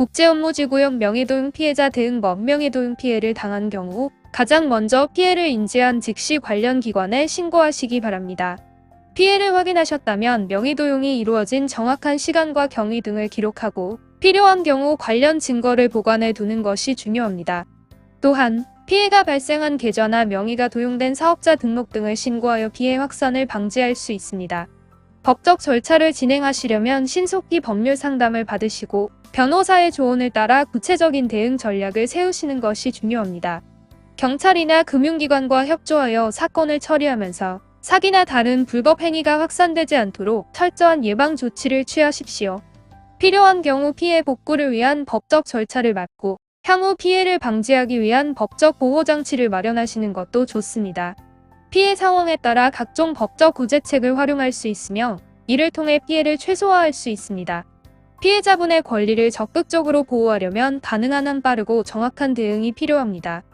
국제업무지구역 명예도용 피해자 대응 법 명예도용 피해를 당한 경우 가장 먼저 피해를 인지한 즉시 관련 기관에 신고하시기 바랍니다. 피해를 확인하셨다면 명의도용이 이루어진 정확한 시간과 경위 등을 기록하고 필요한 경우 관련 증거를 보관해 두는 것이 중요합니다. 또한 피해가 발생한 계좌나 명의가 도용된 사업자 등록 등을 신고하여 피해 확산을 방지할 수 있습니다. 법적 절차를 진행하시려면 신속히 법률 상담을 받으시고 변호사의 조언을 따라 구체적인 대응 전략을 세우시는 것이 중요합니다. 경찰이나 금융기관과 협조하여 사건을 처리하면서 사기나 다른 불법 행위가 확산되지 않도록 철저한 예방 조치를 취하십시오. 필요한 경우 피해 복구를 위한 법적 절차를 맡고 향후 피해를 방지하기 위한 법적 보호 장치를 마련하시는 것도 좋습니다. 피해 상황에 따라 각종 법적 구제책을 활용할 수 있으며 이를 통해 피해를 최소화할 수 있습니다. 피해자분의 권리를 적극적으로 보호하려면 가능한 한 빠르고 정확한 대응이 필요합니다.